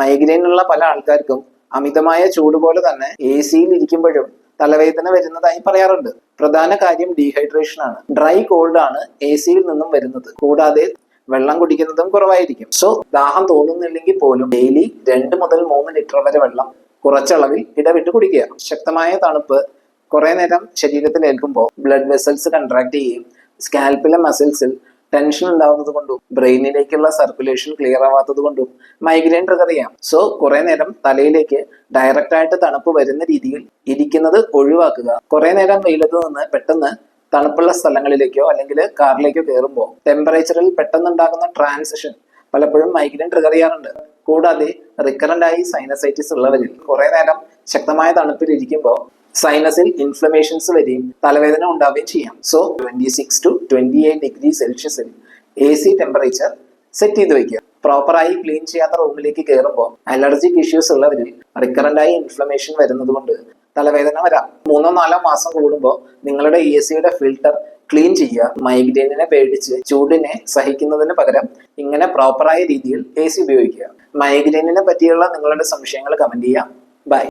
Migraine ഉള്ള പല ആൾക്കാർക്കും അമിതമായ ചൂട് പോലെ തന്നെ എ സിയിൽ ഇരിക്കുമ്പോഴും തലവേദന വരുന്നതായി പറയാറുണ്ട്. പ്രധാന കാര്യം ഡീഹൈഡ്രേഷൻ ആണ്. ഡ്രൈ കോൾഡ് ആണ് എ സിയിൽ നിന്നും വരുന്നത്. കൂടാതെ വെള്ളം കുടിക്കുന്നതും കുറവായിരിക്കും. സോ ദാഹം തോന്നുന്നില്ലെങ്കിൽ പോലും ഡെയിലി രണ്ട് മുതൽ മൂന്ന് ലിറ്റർ വരെ വെള്ളം കുറച്ചളവിൽ ഇടവിട്ട് കുടിക്കുക. ശക്തമായ തണുപ്പ് കുറെ നേരം ശരീരത്തിൽ ഏൽക്കുമ്പോൾ ബ്ലഡ് വെസൽസ് കൺട്രാക്ട് ചെയ്യും സ്കാൽപ്പിലെ മസിൽസിൽ ടെൻഷൻ ഉണ്ടാവുന്നത് കൊണ്ടും ബ്രെയിനിലേക്കുള്ള സർക്കുലേഷൻ ക്ലിയർ ആവാത്തത് കൊണ്ടും മൈഗ്രെയിൻ ട്രിഗർ ചെയ്യാം. സോ കുറെ നേരം തലയിലേക്ക് ഡയറക്റ്റ് ആയിട്ട് തണുപ്പ് വരുന്ന രീതിയിൽ ഇരിക്കുന്നത് ഒഴിവാക്കുക. കുറെ നേരം വെയിലത്ത് നിന്ന് പെട്ടെന്ന് തണുപ്പുള്ള സ്ഥലങ്ങളിലേക്കോ അല്ലെങ്കിൽ കാറിലേക്കോ കയറുമ്പോൾ ടെമ്പറേച്ചറിൽ പെട്ടെന്ന് ഉണ്ടാകുന്ന ട്രാൻസിഷൻ പലപ്പോഴും മൈഗ്രെയിൻ ട്രിഗർ ചെയ്യാറുണ്ട്. കൂടാതെ റിക്കറന്റ് ആയി സൈനസൈറ്റിസ് ഉള്ളവരിൽ കുറേ നേരം ശക്തമായ തണുപ്പിൽ ഇരിക്കുമ്പോൾ സൈനസിൽ ഇൻഫ്ലമേഷൻസ് വരികയും തലവേദന ഉണ്ടാവുകയും ചെയ്യാം. So twenty six to twenty eight degree സെൽഷ്യസിൽ A C temperature set ചെയ്ത് വെക്കുക. പ്രോപ്പറായി ക്ലീൻ ചെയ്യാത്ത റൂമിലേക്ക് കയറുമ്പോൾ അലർജിക് ഇഷ്യൂസ് ഉള്ളവരിൽ റിക്കറന്റ് ആയി ഇൻഫ്ലമേഷൻ വരുന്നത് കൊണ്ട് തലവേദന വരാം. മൂന്നോ നാലോ മാസം കൂടുമ്പോൾ നിങ്ങളുടെ എ സിയുടെ ഫിൽട്ടർ ക്ലീൻ ചെയ്യുക. മൈഗ്രെയിനിനെ പേടിച്ച് ചൂടിനെ സഹിക്കുന്നതിന് പകരം ഇങ്ങനെ പ്രോപ്പറായ രീതിയിൽ എ സി ഉപയോഗിക്കുക. മൈഗ്രെയിനിനെ പറ്റിയുള്ള നിങ്ങളുടെ സംശയങ്ങൾ കമന്റ് ചെയ്യാം